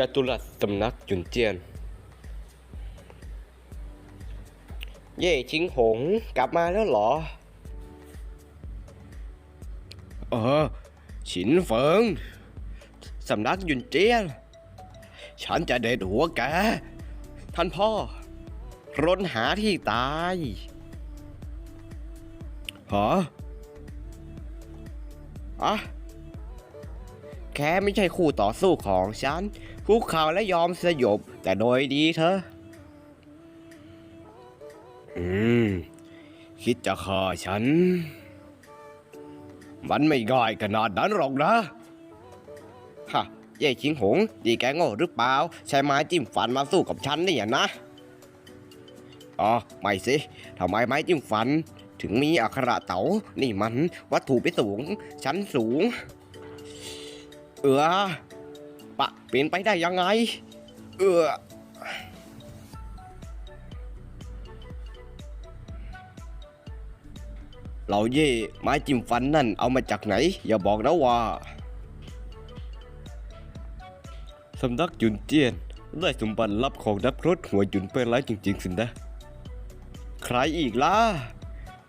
จตุรัสสำนักจุนเจียน เย่ชิงหงกลับมาแล้วเหรอ เออ ฉินเฟิงสำนักยุนเจียน ฉันจะเด็ดหัวแก ท่านพ่อ ร้นหาที่ตายฮะอะ แค่ไม่ใช่คู่ต่อสู้ของฉันคุกเข่าและยอมสยบ แต่โดยดีเธอะอืม คิดจะฆ่าฉัน มันไม่ง่ายขนาดนั้นหรอกนะฮะเย่ชิงหง ดีแกโง่หรือเปล่า ใช้ไม้จิ้มฟันมาสู้กับฉันนี่อย่างนะ อ๋อ ไม่สิทำไมไม้จิ้มฟัน ถึงมีอักขระเต๋า นี่มันวัตถุพิสูงชั้นสูง เออปะเป็นไปได้ยังไง เออเราเย่ไม้จิ้มฟันนั่นเอามาจากไหน อย่าบอกนะว่าสำนักจุนเจียนได้สมบัติลับของนักรถหัวจุนเป็นไรจริง ๆ สินะ ใครอีกล่ะ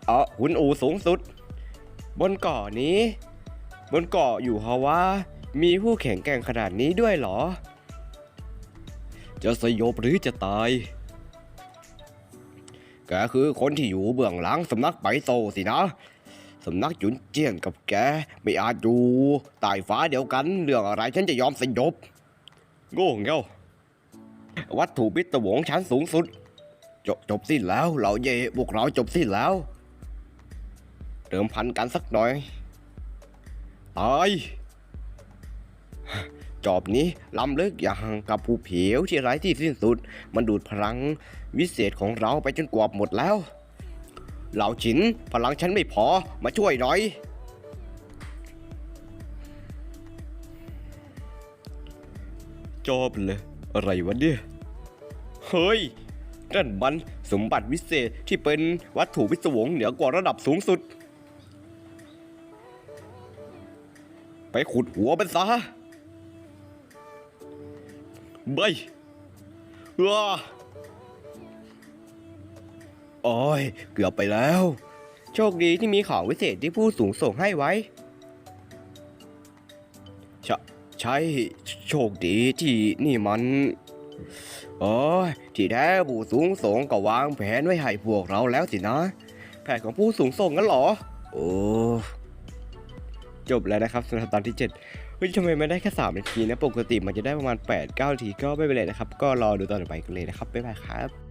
เออหุนอูสูงสุด บนเกาะนี้ บนเกาะอยู่ฮาวา มีผู้แข็งแกร่งขนาดนี้ด้วยเหรอ จะสยบหรือจะตาย แกคือคนที่อยู่เบื้องหลังสำนักไปโซสินะสำนักจุนเจียนกับแก ไม่อาจอยู่ใต้ฟ้าเดียวกัน เรื่องอะไรฉันจะยอมสยบโง่เง่าวัตถุพิศวงชั้นสูงสุด จบจบสิ้นแล้วเราเย่พวกเราจบสิ้นแล้วเดิมพันกันสักหน่อย ตาย จอบนี้ล้ำลึกอย่างกับภูเผียวที่ไร้ที่สิ้นสุด มันดูดพลังวิเศษของเราไปจนกว่าหมดแล้ว เหล่าฉินพลังฉันไม่พอมาช่วยหน่อย จอบเลยอะไรวะเนี่ย เฮ้ยนั่นมันสมบัติวิเศษที่เป็นวัตถุวิศวงเหนือกว่าระดับสูงสุด ไปขุดหัวมันซะ ใบว้าโอ้ย เกือบไปแล้ว โชคดีที่มีของวิเศษที่ผู้สูงส่งให้ไว้ใชใช่โชคดีที่นี่มันโอ้ยที่แท้ผู้สูงส่งก็วางแผนไว้ให้พวกเราแล้วสินะ แผนของผู้สูงส่งงั้นเหรอ โอ้ จบแล้วนะครับสำหรับตอนที่ 7 ฮ้ยทำไมไม่ได้แค่3นาทีนะ ปกติมันจะได้ประมาณ 8-9นาทีก็ไม่เป็นไรนะครับ ก็รอดูตอนต่อไปกันเลยนะครับ บ๊ายบายครับ